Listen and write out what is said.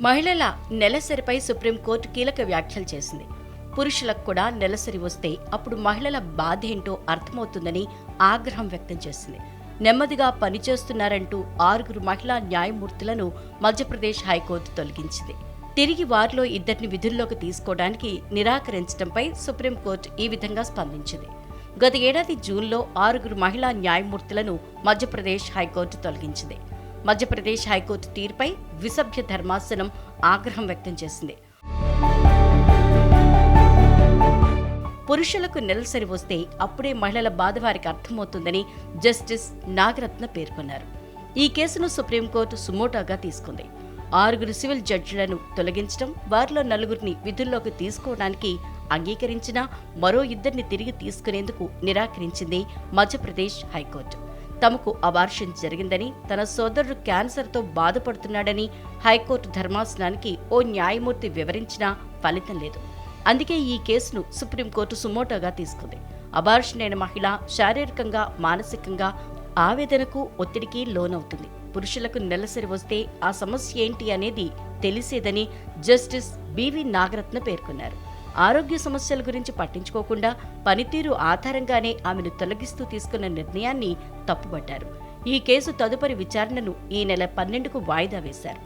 మహిళల నెలసరిపై సుప్రీంకోర్టు కీలక వ్యాఖ్యలు చేసింది. పురుషులకు కూడా నెలసరి వస్తే అప్పుడు మహిళల బాధ ఏంటో అర్థమవుతుందని ఆగ్రహం వ్యక్తం చేసింది. నెమ్మదిగా పనిచేస్తున్నారంటూ ఆరుగురు మహిళా న్యాయమూర్తులను మధ్యప్రదేశ్ హైకోర్టు తొలగించింది. తిరిగి వారిలో ఇద్దరిని విధుల్లోకి తీసుకోవడానికి నిరాకరించడంపై సుప్రీంకోర్టు ఈ విధంగా స్పందించింది. గత ఏడాది జూన్లో ఆరుగురు మహిళా న్యాయమూర్తులను మధ్యప్రదేశ్ హైకోర్టు తొలగించింది. మధ్యప్రదేశ్ హైకోర్టు తీరుపై విసభ్య ధర్మాసనం ఆగ్రహం వ్యక్తం చేసింది. పురుషులకు నెలసరి వస్తే అప్పుడే మహిళల బాధ వారికి అర్థమవుతుందని జస్టిస్ నాగరత్న పేర్కొన్నారు. ఈ కేసును సుప్రీంకోర్టు సుమోటాగా తీసుకుంది. ఆరుగురు సివిల్ జడ్జిలను తొలగించడం వారిలో నలుగురిని విధుల్లోకి తీసుకోవడానికి అంగీకరించినా మరో ఇద్దరిని తిరిగి తీసుకునేందుకు నిరాకరించింది మధ్యప్రదేశ్ హైకోర్టు. తమకు అబార్షన్ జరిగిందని తన సోదరుడు క్యాన్సర్తో బాధపడుతున్నాడని హైకోర్టు ధర్మాసనానికి ఓ న్యాయమూర్తి వివరించినా ఫలితం లేదు. అందుకే ఈ కేసును సుప్రీంకోర్టు సుమోటోగా తీసుకుంది. అబార్షన్ అయిన మహిళ శారీరకంగా మానసికంగా ఆవేదనకు ఒత్తిడికి లోనవుతుంది. పురుషులకు నెలసరి వస్తే ఆ సమస్య ఏంటి అనేది తెలిసేదని జస్టిస్ బివి నాగరత్న పేర్కొన్నారు. ఆరోగ్య సమస్యల గురించి పట్టించుకోకుండా పనితీరు ఆధారంగానే ఆమెను తొలగిస్తూ తీసుకున్న నిర్ణయాన్ని తప్పుపట్టారు. ఈ కేసు తదుపరి విచారణను ఈ నెల పన్నెండుకు వాయిదా వేశారు.